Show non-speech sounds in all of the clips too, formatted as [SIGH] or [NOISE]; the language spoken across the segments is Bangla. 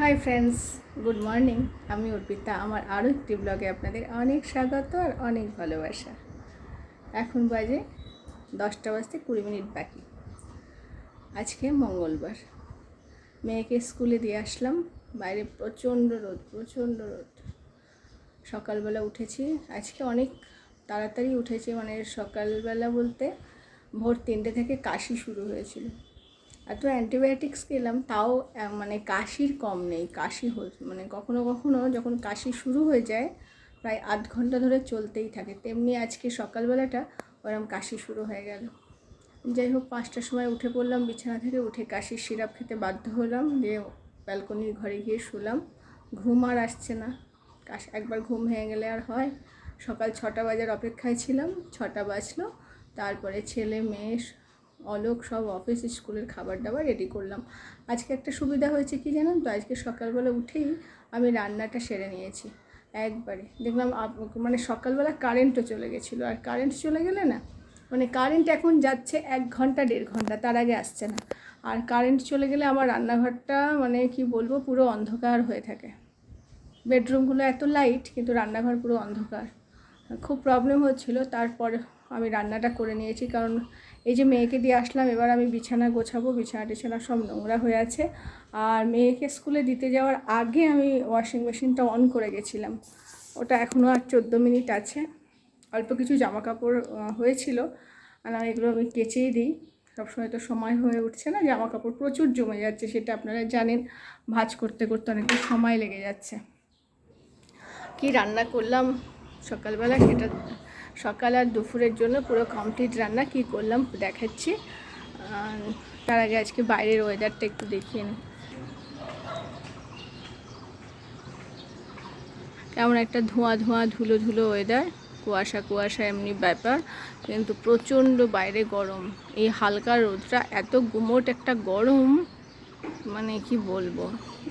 হাই ফ্রেন্ডস গুড মর্নিং আমি অর্পিতা। আমার আরও একটি ব্লগে আপনাদের অনেক স্বাগত আর অনেক ভালোবাসা। এখন বাজে দশটা বাজতে কুড়ি মিনিট বাকি। আজকে মঙ্গলবার। মেয়েকে স্কুলে দিয়ে আসলাম। বাইরে প্রচণ্ড রোদ প্রচণ্ড রোদ। সকালবেলা উঠেছি। আজকে অনেক তাড়াতাড়ি উঠেছি। মানে সকালবেলা বলতে ভোর তিনটে থেকে কাশি শুরু হয়েছিল। এত অ্যান্টিবায়োটিক্স খেলাম, তাও মানে কাশির কম নেই, কাশি মানে কখনো কখনো যখন কাশি শুরু হয়ে যায়, প্রায় আধ ঘণ্টা ধরে চলতেই থাকে। তেমনি আজকে সকালবেলাটা ওরম কাশি শুরু হয়ে গেল। যাই হোক, পাঁচটার সময় উঠে পড়লাম, বিছানা থেকে উঠে কাশির সিরাপ খেতে বাধ্য হলাম, দিয়ে ব্যালকনির ঘরে গিয়ে শুলাম। ঘুম আর আসছে না। কাশ, একবার ঘুম হয়ে গেলে আর হয়। সকাল ছটা বাজার অপেক্ষায় ছিলাম, ছটা বাজলো। তারপরে ছেলে, মেয়ে অলোক সব অফিস স্কুলের খাবার দাবার রেডি করলাম। আজকে একটা সুবিধা হয়েছে কি জানেন তো? আজকে সকালবেলা উঠেই আমি রান্নাটা সেরে নিয়েছি। একবারে। দেখলাম মানে সকালবেলা কারেন্টও চলে গেছিল। আর কারেন্ট চলে গেলে না মানে কারেন্ট এখন যাচ্ছে এক ঘণ্টা, দেড় ঘণ্টা, তার আগে আসছে না। আর কারেন্ট চলে গেলে আমার রান্নাঘরটা মানে কি বলব, পুরো অন্ধকার হয়ে থাকে। বেডরুমগুলো এত লাইট কিন্তু রান্নাঘর পুরো অন্ধকার। খুব প্রবলেম হচ্ছিল। তারপর আমি রান্নাটা করে নিয়েছি, কারণ এই যে মেয়েকে দিয়ে আসলাম, এবার আমি বিছানা গোছাবো, বিছানা টিছানা সব নোংরা হয়ে আছে। আর মেয়েকে স্কুলে দিতে যাওয়ার আগে আমি ওয়াশিং মেশিনটা অন করে গেছিলাম। ওটা এখনও আর চোদ্দ মিনিট আছে। অল্প কিছু জামা কাপড় হয়েছিল। আর এগুলো আমি কেচেই দিই। সবসময় তো সময় হয়ে উঠছে না জামা কাপড় প্রচুর জমে যাচ্ছে, সেটা আপনারা জানেন। ভাঁজ করতে করতে অনেকটা সময় লেগে যাচ্ছে। কি রান্না করলাম সকালবেলা, সেটা সকাল আর দুপুরের জন্য পুরো কমপ্লিট রান্না কি করলাম দেখাচ্ছি। তার আগে আজকে বাইরের ওয়েদারটা একটু দেখিয়ে নিই কেমন একটা ধোঁয়া ধোঁয়া ধুলো ধুলো ওয়েদার কুয়াশা কুয়াশা এমনি ব্যাপার, কিন্তু প্রচণ্ড বাইরে গরম। এই হালকা রোদটা, এত গুমোট একটা গরম মানে কি বলব?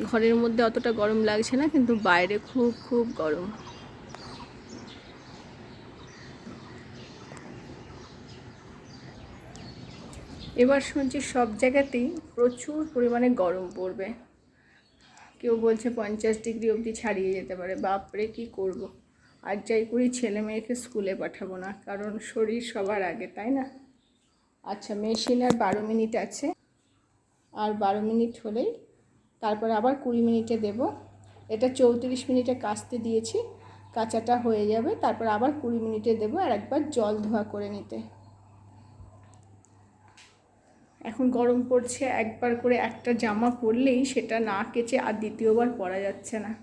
ঘরের মধ্যে অতটা গরম লাগছে না, কিন্তু বাইরে খুব খুব গরম। এবার শুনছি সব জায়গাতেই প্রচুর পরিমাণে গরম পড়বে। কেউ বলছে পঞ্চাশ ডিগ্রি অবধি ছাড়িয়ে যেতে পারে। বাপরে, কি করব। আর যাই করি, ছেলে মেয়েকে স্কুলে পাঠাবো না, কারণ শরীর সবার আগে, তাই না? আচ্ছা মেশিন আর বারো মিনিট আছে। আর বারো মিনিট হলেই তারপর আবার কুড়ি মিনিটে দেব। এটা চৌত্রিশ মিনিটে কাচতে দিয়েছি, কাঁচাটা হয়ে যাবে। তারপর আবার কুড়ি মিনিটে দেবো আর একবার জল ধোয়া করে নিতে। এখন গরম পড়ছে, একবার করে একটা জামা পরলেই সেটা না কেচে আর দ্বিতীয়বার পরা যাচ্ছে না।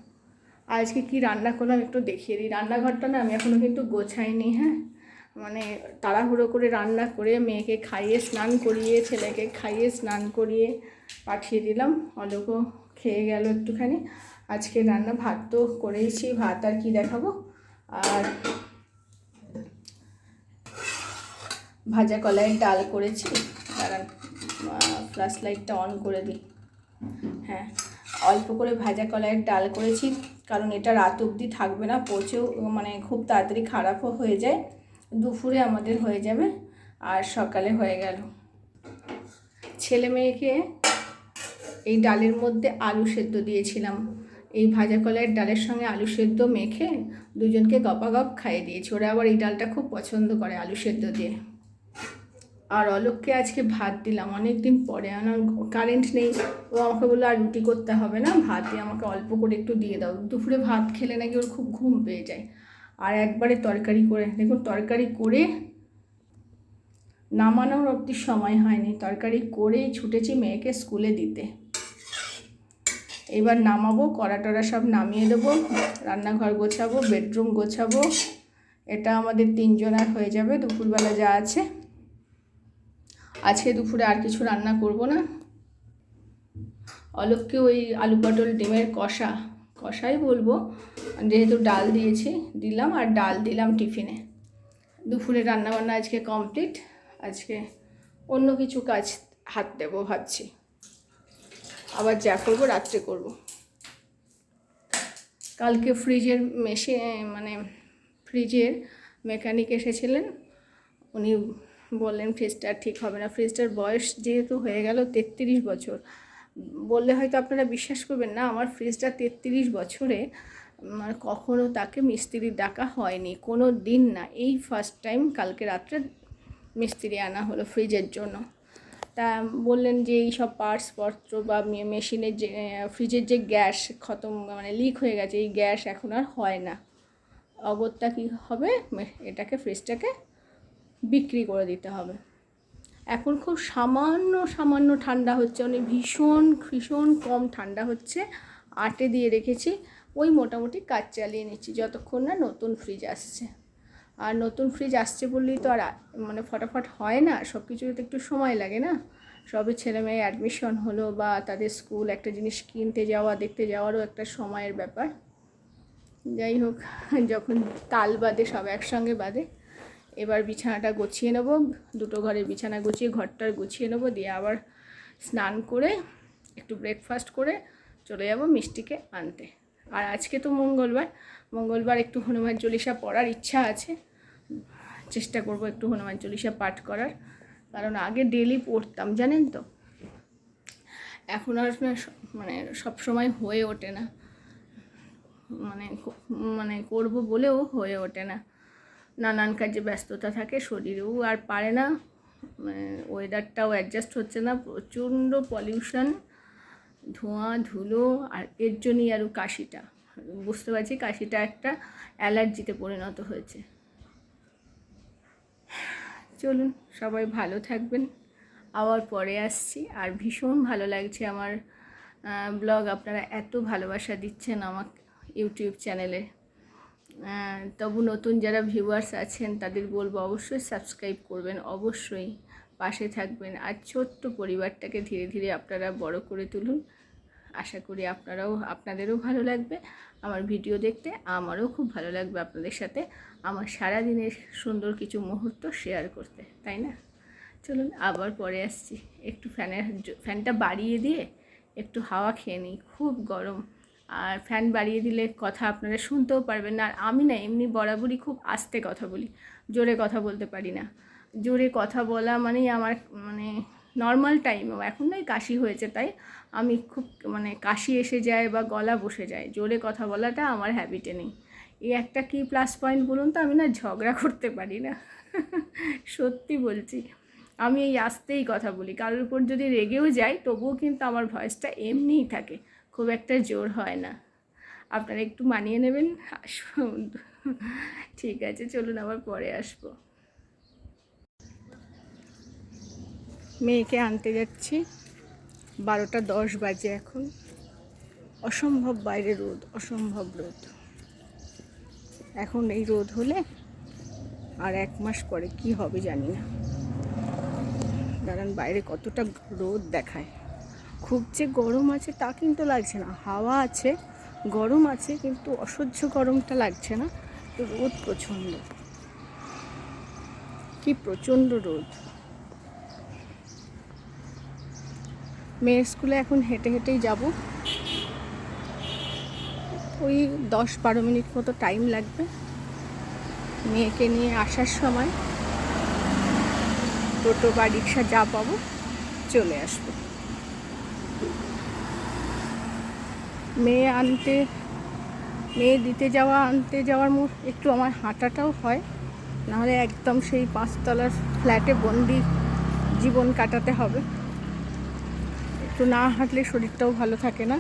আজকে কি রান্না করলাম একটু দেখিয়ে দিই। রান্নাঘরটা না আমি এখনও কিন্তু গোছাইনি হ্যাঁ? মানে তাড়াহুড়ো করে রান্না করে মেয়েকে খাইয়ে স্নান করিয়ে, ছেলেকে খাইয়ে স্নান করিয়ে পাঠিয়ে দিলাম। অলোকও খেয়ে গেল একটুখানি। আজকে রান্না ভাত তো করেইছি, ভাত আর কি দেখাবো? আর ভাজা কলাইয়ের ডাল করেছি। দাঁড়ান। ফ্লাশ লাইটটা অন করে দিই। হ্যাঁ অল্প করে ভাজা কলাইয়ের ডাল করেছি, কারণ এটা রাত অবধি থাকবে না, পচেও মানে খুব তাড়াতাড়ি খারাপও হয়ে যায়, দুপুরে আমাদের হয়ে যাবে, আর সকালে হয়ে গেল। ছেলে মেয়েকে এই ডালের মধ্যে আলু সেদ্ধ দিয়েছিলাম। এই ভাজা কলাইয়ের ডালের সঙ্গে আলু সেদ্ধ মেখে দুজনকে গপাগপ খাইয়ে দিয়েছি। ওরা আবার এই ডালটা খুব পছন্দ করে আলু সেদ্ধ দিয়ে। আর অলোককে আজকে ভাত দিলাম। অনেক দিন পরে। আমার কারেন্ট নেই। ও আমাকে বলল, আর রুটি করতে হবে না ভাত দিয়ে আমাকে অল্প করে একটু দিয়ে দাও। দুপুরে ভাত খেলে নাকি ওর খুব ঘুম পেয়ে যায়। আর একবারে তরকারি করে, দেখুন, তরকারি করে নামানোর অবধি সময় হয়নি। তরকারি করেই ছুটেছি মেয়েকে স্কুলে দিতে। এবার নামাবো, কড়া টড়া সব নামিয়ে দেবো, রান্নাঘর গোছাবো বেডরুম গোছাবো। এটা আমাদের তিনজনের হয়ে যাবে। দুপুরবেলা যা আছে আজকে দুপুরে আর কিছু রান্না করব না। অলোককে ওই আলু পটল ডিমের কষা, কষাই বলব। যেহেতু ডাল দিয়েছি, দিলাম আর ডাল দিলাম টিফিনে। দুপুরে রান্নাবান্না আজকে কমপ্লিট আজকে অন্য কিছু কাজ হাত দেবো ভাবছি। আবার যা করব রাত্রে করব। কালকে ফ্রিজের মেশিন মানে ফ্রিজের মেকানিক এসেছিলেন। উনি বললেন, ফ্রিজটা ঠিক হবে না। ফ্রিজটার বয়স যেহেতু হয়ে গেল তেত্রিশ বছর। বললে হয়তো আপনারা বিশ্বাস করবেন না, আমার ফ্রিজটা তেত্রিশ বছরে। মানে কখনো তাকে মিস্ত্রি ডাকা হয়নি। কোনো দিন না। এই ফার্স্ট টাইম কালকে রাত্রে মিস্ত্রি আনা হলো ফ্রিজের জন্য। তা বললেন যে, এই সব পার্টসপত্র বা মেশিনের যে ফ্রিজের যে গ্যাস খতম মানে লিক হয়ে গেছে, এই গ্যাস এখন আর হয় না। অগত্যা কী হবে? এটাকে ফ্রিজটাকে বিক্রি করে দিতে হবে। এখন খুব সামান্য সামান্য ঠান্ডা হচ্ছে মানে ভীষণ ভীষণ কম ঠান্ডা হচ্ছে। আটে দিয়ে রেখেছি, ওই মোটামুটি কাজ চালিয়ে নিচ্ছি, যতক্ষণ না নতুন ফ্রিজ আসছে। আর নতুন ফ্রিজ আসছে বললেই তো আর মানে ফটাফট হয় না সব কিছুতে তো একটু সময় লাগে না। সবে ছেলে মেয়ে অ্যাডমিশন হলো বা তাদের স্কুল একটা জিনিস কিনতে যাওয়া, দেখতে যাওয়ারও একটা সময়ের ব্যাপার। যাই হোক, যখন তাল বাদে, সব একসঙ্গে বাদে এবার বিছানাটা গুছিয়ে নেব। দুটো ঘরের বিছানা গুছিয়ে, ঘরটার গুছিয়ে নেব। দিয়ে আবার স্নান করে, একটু ব্রেকফাস্ট করে চলে যাব মিষ্টিকে আনতে। আর আজকে তো মঙ্গলবার। মঙ্গলবার একটু হনুমান চল্লিশা পড়ার ইচ্ছা আছে। চেষ্টা করব একটু হনুমান চল্লিশা পাঠ করার। কারণ আগে ডেলি পড়তাম, জানেন তো? এখন আর মানে সব সময় হয়ে ওঠে না। মানে মানে করব বলেও হয়ে ওঠে না। নানান কাজে ব্যস্ততা থাকে, শরীরেও আর পারে না। ওয়েদারটাও অ্যাডজাস্ট হচ্ছে না, প্রচণ্ড পলিউশন ধোঁয়া, ধুলো, আর এর জন্যই আরও কাশিটা। বুঝতে পারছি কাশিটা একটা অ্যালার্জিতে পরিণত হয়েছে। চলুন, সবাই ভালো থাকবেন। আবার পরে আসছি। আর ভীষণ ভালো লাগছে আমার ব্লগ আপনারা এত ভালোবাসা দিচ্ছেন আমার ইউটিউব চ্যানেলে তবু নতুন যারা ভিউয়ার্স আছেন, তাদের বলব অবশ্যই সাবস্ক্রাইব করবেন, অবশ্যই পাশে থাকবেন। আর ছোট্ট পরিবারটাকে ধীরে ধীরে আপনারা বড় করে তুলুন। আশা করি আপনারাও, আপনাদেরও ভালো লাগবে। আমার ভিডিও দেখতে আমারও খুব ভালো লাগবে আপনাদের সাথে আমার সারা দিনের সুন্দর কিছু মুহূর্ত শেয়ার করতে, তাই না? চলুন আবার পরে আসছি। একটু ফ্যানের ফ্যানটা বাড়িয়ে দিয়ে একটু হাওয়া খেয়ে নিই। খুব গরম। আর ফ্যান বাড়িয়ে দিলে কথা আপনারা শুনতেও পারবেন না। আর আমি না এমনি বরাবরই খুব আস্তে কথা বলি, জোরে কথা বলতে পারি না। জোরে কথা বলা মানেই আমার মানে নর্মাল টাইমেও এখন নয় কাশি হয়েছে তাই আমি খুব মানে কাশি এসে যায় বা গলা বসে যায়। জোরে কথা বলাটা আমার হ্যাবিটে নেই। এই একটা কি প্লাস পয়েন্ট বলুন তো? আমি না ঝগড়া করতে পারি না। [LAUGHS] সত্যি বলছি। আমি এই আস্তেই কথা বলি। কারোর উপর যদি রেগেও যাই তবুও কিন্তু আমার ভয়েসটা এমনিই থাকে। খুব একটা জোর হয় না। আপনারা একটু মানিয়ে নেবেন। আসুন। ঠিক আছে, চলুন আবার পরে আসব। মেয়েকে আনতে যাচ্ছি। বারোটা দশ বাজে এখন। অসম্ভব বাইরে রোদ, অসম্ভব রোদ। এখন এই রোদ হলে আর এক মাস পরে কি হবে জানি না। দাঁড়ান, বাইরে কতটা রোদ দেখায়। খুব যে গরম আছে তা কিন্তু লাগছে না। হাওয়া আছে, গরম আছে কিন্তু অসহ্য গরমটা লাগছে না। তো রোদ প্রচণ্ড। কি প্রচণ্ড রোদ। মেয়ের স্কুলে এখন হেঁটে হেঁটেই যাব। ওই দশ বারো মিনিট মতো টাইম লাগবে। মেয়েকে নিয়ে আসার সময় টোটো বা রিক্সা যা পাবো চলে আসব। মেয়ে আনতে, মেয়ে দিতে যাওয়া, আনতে যাওয়ার মো একটু আমার হাঁটাটাও হয়। নাহলে একদম সেই পাঁচতলার ফ্ল্যাটে বন্দি জীবন কাটাতে হবে। একটু না হাঁটলে শরীরটাও ভালো থাকে না।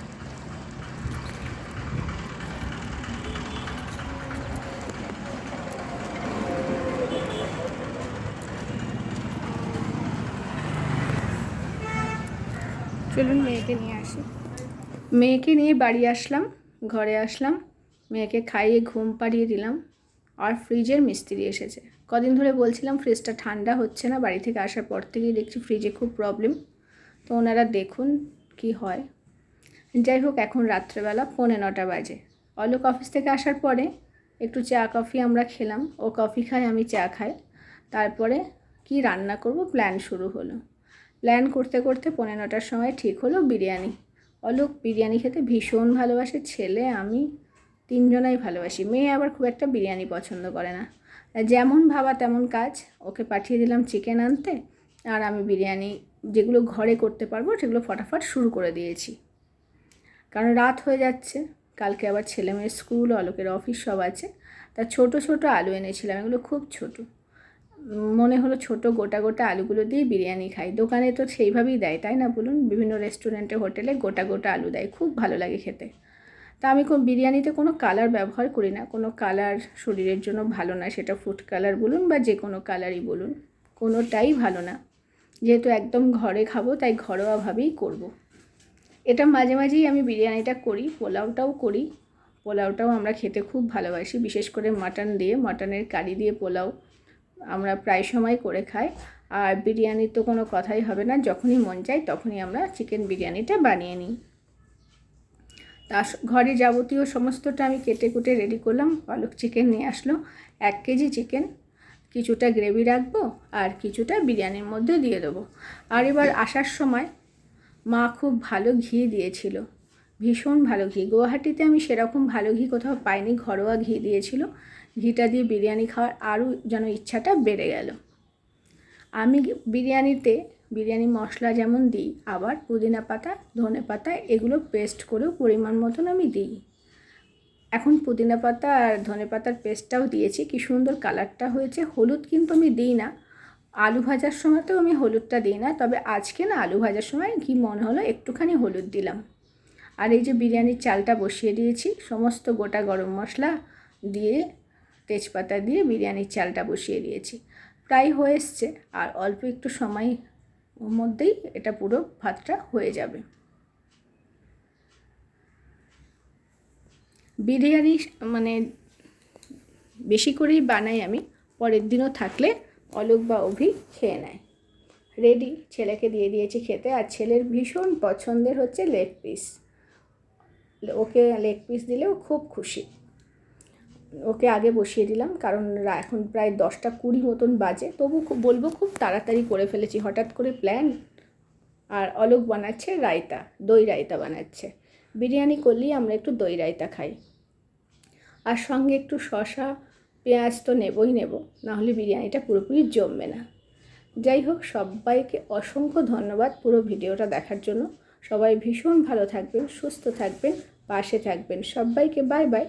চলুন মেয়েকে নিয়ে আসি। মেয়েকে নিয়ে বাড়ি আসলাম, ঘরে আসলাম, মেয়েকে খাইয়ে ঘুম পাড়িয়ে দিলাম আর ফ্রিজের মিস্ত্রি এসেছে। কদিন ধরে বলছিলাম ফ্রিজটা ঠান্ডা হচ্ছে না, বাড়ি থেকে আসার পর থেকেই দেখছি ফ্রিজে খুব প্রবলেম তো ওনারা দেখুন কি হয়। যাই হোক, এখন রাত্রেবেলা পৌনে নটা বাজে। অলোক অফিস থেকে আসার পরে একটু চা কফি আমরা খেলাম। ও কফি খাই আমি চা খাই। তারপরে কি রান্না করব? প্ল্যান শুরু হলো। প্ল্যান করতে করতে পৌনে নটার সময় ঠিক হলো বিরিয়ানি। অলোক বিরিয়ানি খেতে ভীষণ ভালোবাসে, ছেলে আমি তিনজনাই ভালোবাসি। মেয়ে আবার খুব একটা বিরিয়ানি পছন্দ করে না। যেমন ভাবা তেমন কাজ, ওকে পাঠিয়ে দিলাম চিকেন আনতে আর আমি বিরিয়ানি যেগুলো ঘরে করতে পারব সেগুলো ফটাফট শুরু করে দিয়েছি। কারণ রাত হয়ে যাচ্ছে, কালকে আবার ছেলে মেয়ের স্কুল, অলোকের অফিস সব আছে। তা ছোট ছোট আলু এনেছিলাম, এগুলো খুব ছোট। মনে হলো ছোট গোটা গোটা আলুগুলো দিয়ে বিরিয়ানি খাই। দোকানে তো সেইভাবেই দেয়, তাই না বলুন? বিভিন্ন রেস্টুরেন্টে হোটেলে গোটা গোটা আলু দেয়, খুব ভালো লাগে খেতে। তা আমি বিরিয়ানিতে কোনো কালার ব্যবহার করি না, কোনো কালার শরীরের জন্য ভালো না, সেটা ফুড কালার বলুন বা যে কোনো কালারই বলুন, কোনোটাই ভালো না। যেহেতু একদম ঘরে খাব, তাই ঘরোয়াভাবেই করব। এটা মাঝে মাঝেই আমি বিরিয়ানিটা করি, পোলাওটাও করি। পোলাওটাও আমরা খেতে খুব ভালোবাসি, বিশেষ করে মাটন দিয়ে মাটনের কারি দিয়ে পোলাও। আমরা প্রায় সময় করে খাই। আর বিরিয়ানির তো কোনো কথাই হবে না, যখনই মন চায় তখনই আমরা চিকেন বিরিয়ানিটা বানিয়ে নিই। তা ঘরে যাবতীয় সমস্তটা আমি কেটে কুটে রেডি করলাম, পালক চিকেন নিয়ে আসলো, এক কেজি চিকেন কিছুটা গ্রেভি রাখব আর কিছুটা বিরিয়ানির মধ্যে দিয়ে দেবো। আর এবার আসার সময় মা খুব ভালো ঘি দিয়েছিল। ভীষণ ভালো ঘি। গুয়াহাটিতে আমি সেরকম ভালো ঘি কোথাও পাইনি, ঘরোয়া ঘি দিয়েছিল। ঘিটা দিয়ে বিরিয়ানি খাওয়ার আরও যেন ইচ্ছাটা বেড়ে গেল। আমি বিরিয়ানিতে, বিরিয়ানি মশলা যেমন দিই, আবার পুদিনা পাতা, ধনে পাতা এগুলো পেস্ট করেও পরিমাণ মতন আমি দিই। এখন পুদিনা পাতা আর ধনে পাতার পেস্টটাও দিয়েছি, কি সুন্দর কালারটা হয়েছে। হলুদ কিন্তু আমি দিই না। আলু ভাজার সময়তেও আমি হলুদটা দিই না, তবে আজকে না আলু ভাজার সময় কি মনে হলো একটুখানি হলুদ দিলাম। আর এই যে বিরিয়ানির চালটা বসিয়ে দিয়েছি, সমস্ত গোটা গরম মশলা দিয়ে, তেজপাতা দিয়ে বিরিয়ানির চালটা বসিয়ে দিয়েছি। প্রায় হয়ে এসছে, আর অল্প একটু সময় মধ্যেই এটা পুরো ভাতটা হয়ে যাবে। বিরিয়ানি মানে বেশি করেই বানাই আমি, পরের দিনও থাকলে অলোক বা অভি খেয়ে নেয়। রেডি ছেলেকে দিয়ে দিয়েছি খেতে, আর ছেলের ভীষণ পছন্দের হচ্ছে লেগ পিস। ওকে লেগ পিস দিলেও খুব খুশি। ওকে আগে বসিয়ে দিলাম, কারণ এখন প্রায় দশটা কুড়ি মতন বাজে। তবু খুব বলব খুব তাড়াতাড়ি করে ফেলেছি, হঠাৎ করে প্ল্যান আর অলোক বানাচ্ছে রায়তা, দই রায়তা বানাচ্ছে। বিরিয়ানি করলেই আমরা একটু দই রায়তা খাই। আর সঙ্গে একটু শশা পেঁয়াজ তো নেবই নেব, নাহলে বিরিয়ানিটা পুরোপুরি জমবে না। যাই হোক, সবাইকে অসংখ্য ধন্যবাদ পুরো ভিডিওটা দেখার জন্য। সবাই ভীষণ ভালো থাকবেন সুস্থ থাকবেন পাশে থাকবেন। সবাইকে বাই বাই।